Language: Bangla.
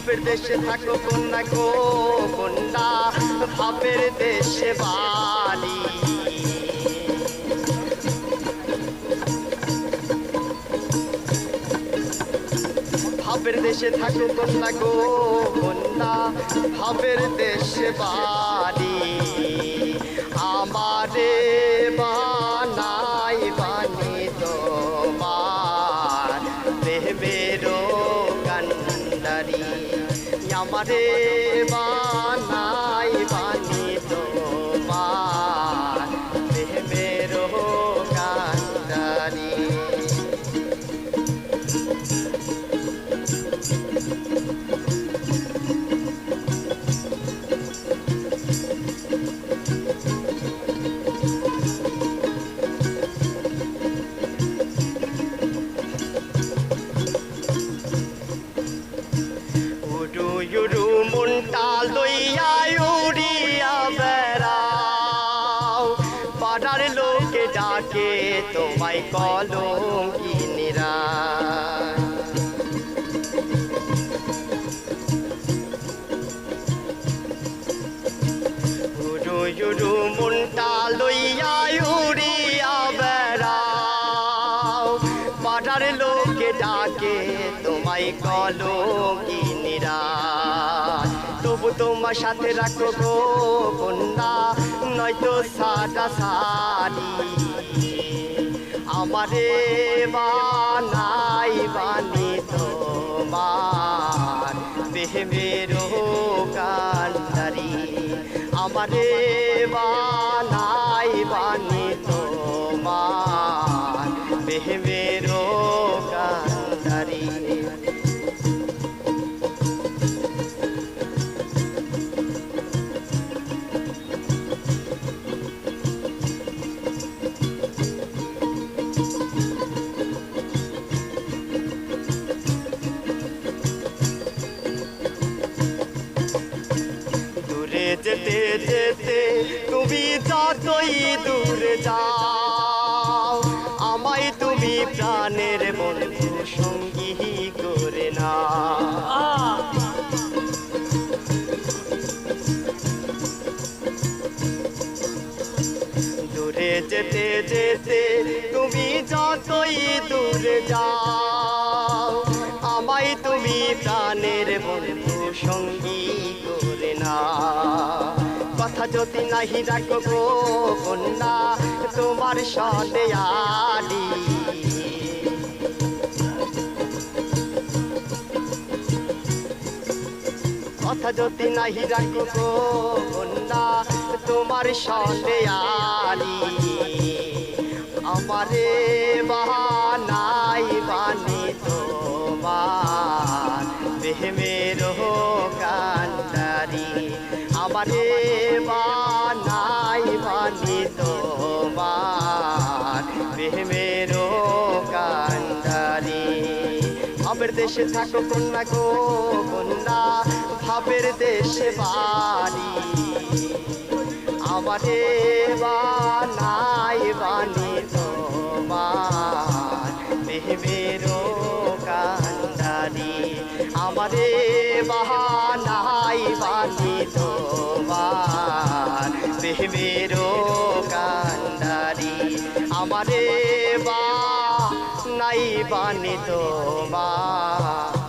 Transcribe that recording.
ভাবের দেশে থাকো, কন্যা গো, কন্যা। ভাবের দেশে বালি ভাবের দেশে থাকো, কন্যা গো, কন্যা। ভাবের দেশে বাড়ি আমারে বানাই বানি তোমার। প্রেমেরও কান্ডারি। আমারে বানাই উড়ু উড়ু মনটা লইয়া উড়িয়া বেড়াও। পাড়ার লোকে ডাকে, তোমায় কলম কিনিরা উড়ু মনটা লইয়া উড়িয়া বেড়াও। পাড়ার লোকে ডাকে, তোমায় কলো কিনিরা তবু তোমার সাথে রাখো গো কন্যা নয়তো সাটা সারি আমারে বানাই বানি তোমার প্রেমেরও কান্ডারি আমারে বানাই বানি তোমার প্রেমেরও যেতে যেতে তুমি যতই দূরে যাও, আমায় তুমি প্রাণের বন্ধু সঙ্গী করে না দূরে যেতে যেতে তুমি যতই দূরে যাও, আমায় তুমি প্রাণের বন্ধু সঙ্গী করে না কথা যদি নাহি রাখো গো কন্যা তোমার সদে আলি। কথা যদি নাহি রাখো গো কন্যা তোমার সঙ্গে আলি। আমারে বানাই বানি তোমার প্রেমের কান্ডারি। আমারে ভাবের দেশে থাকো কন্যা গো কন্যা, ভাবের দেশে বাড়ি আমারে বানাই বানি তোমার প্রেমেরও কান্ডারি। আমারে বাহানাই বানি তোমার নাই তোমার। প্রেমেরও